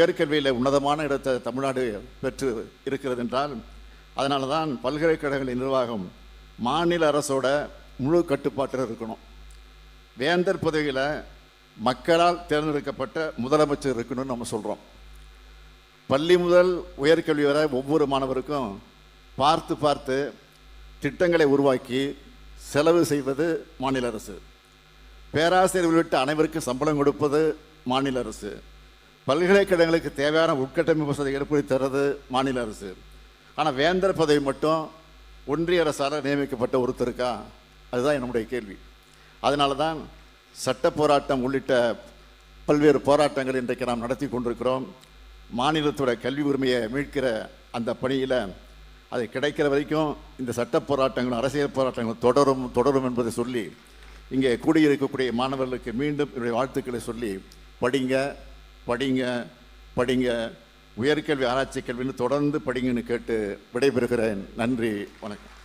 உயர்கல்வியில் உன்னதமான இடத்தை தமிழ்நாடு பெற்று இருக்கிறது என்றால் அதனால தான் பல்கலைக்கழகங்களின் நிர்வாகம் மாநில அரசோட முழு கட்டுப்பாட்டில் இருக்கணும். வேந்தர் பதவியில் மக்களால் தேர்ந்தெடுக்கப்பட்ட முதலமைச்சர் இருக்கணும்னு நம்ம சொல்கிறோம் பள்ளி முதல் உயர்கல்வி வரை ஒவ்வொரு மாணவருக்கும் பார்த்து பார்த்து திட்டங்களை உருவாக்கி செலவு செய்வது மாநில அரசு. பேராசிரியர் உள்ளிட்ட அனைவருக்கும் சம்பளம் கொடுப்பது மாநில அரசு. பல்கலைக்கழகங்களுக்கு தேவையான உட்கட்டமைப்பு வசதி ஏற்படுத்தி தர்றது மாநில அரசு. ஆனால் வேந்தர் பதவி மட்டும் ஒன்றிய அரசால் நியமிக்கப்பட்ட ஒருத்தருக்கா? அதுதான் என்னுடைய கேள்வி. அதனால தான் சட்ட போராட்டம் உள்ளிட்ட பல்வேறு போராட்டங்கள் இன்றைக்கு நாம் நடத்தி கொண்டிருக்கிறோம். மாநிலத்தோட கல்வி உரிமையை மீட்கிற அந்த பணியில் அது கிடைக்கிற வரைக்கும் இந்த சட்ட போராட்டங்களும் அரசியல் போராட்டங்களும் தொடரும் தொடரும் என்பதை சொல்லி இங்கே கூடியிருக்கக்கூடிய மாணவர்களுக்கு மீண்டும் என்னுடைய வாழ்த்துக்களை சொல்லி படிங்க படிங்க படிங்க. உயர்கல்வி ஆராய்ச்சி கல்வின்னு தொடர்ந்து படிங்கன்னு கேட்டு விடைபெறுகிறேன். நன்றி வணக்கம்.